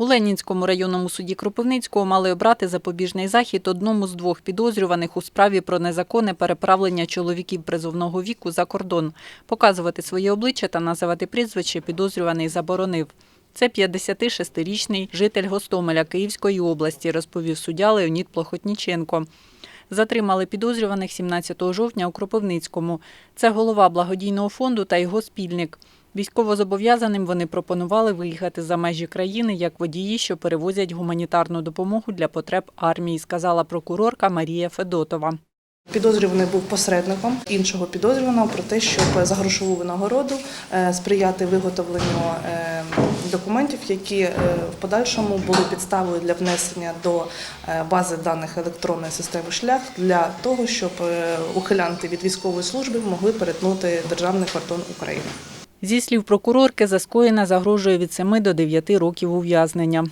У Ленінському районному суді Кропивницького мали обрати запобіжний захід одному з двох підозрюваних у справі про незаконне переправлення чоловіків призовного віку за кордон. Показувати своє обличчя та називати прізвище підозрюваний заборонив. Це 56-річний житель Гостомеля Київської області, розповів суддя Леонід Плохотніченко. Затримали підозрюваних 17 жовтня у Кропивницькому. Це голова благодійного фонду та його спільник. Військовозобов'язаним вони пропонували виїхати за межі країни як водії, що перевозять гуманітарну допомогу для потреб армії, сказала прокурорка Марія Федотова. Підозрюваний був посередником іншого підозрюваного про те, щоб за грошову винагороду е, сприяти виготовленню е, документів, які е, в подальшому були підставою для внесення до бази даних електронної системи шлях для того, щоб ухилянти від військової служби могли перетнути державний кордон України. Зі слів прокурорки, за скоєне загрожує від 7 до 9 років ув'язнення.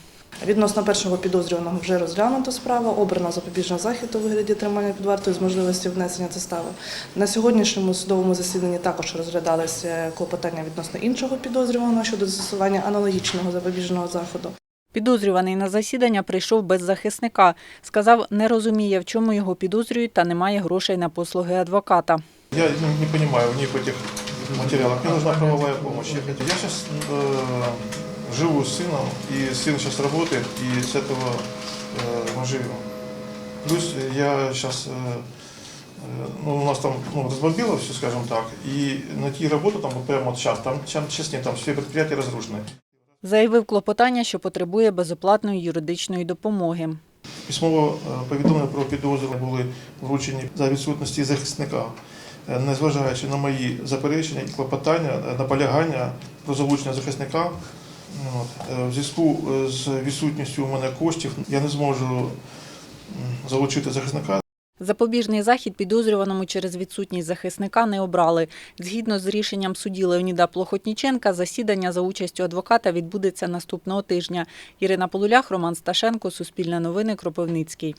Відносно першого підозрюваного вже розглянута справа, обрано запобіжний захід у вигляді тримання під вартою з можливістю внесення застави. На сьогоднішньому судовому засіданні також розглядалися клопотання відносно іншого підозрюваного щодо застосування аналогічного запобіжного заходу. Підозрюваний на засідання прийшов без захисника. Сказав, не розуміє, в чому його підозрюють та немає грошей на послуги адвоката. Я не, понимаю в них этих материалах. Мне нужна правовая помощь. Я сейчас живу с сыном, и сын сейчас работает, и с этого э, мы живем. Плюс я сейчас, ну, у нас там ну, разбомбило все, скажем так, и найти работу там вот прямо вот сейчас, там сейчас нет, там все предприятия разрушены. Заявив клопотання, що потребує безоплатної юридичної допомоги. Письмово е, повідомлення про підозру були вручені за відсутності захисника, Е, незважаючи на мої заперечення і клопотання, е, наполягання про залучення захисника. Е, В зв'язку е, з відсутністю у мене коштів я не зможу залучити захисника. Запобіжний захід підозрюваному через відсутність захисника не обрали. Згідно з рішенням судді Леоніда Плохотніченка, засідання за участю адвоката відбудеться наступного тижня. Ірина Полулях, Роман Сташенко, Суспільне новини, Кропивницький.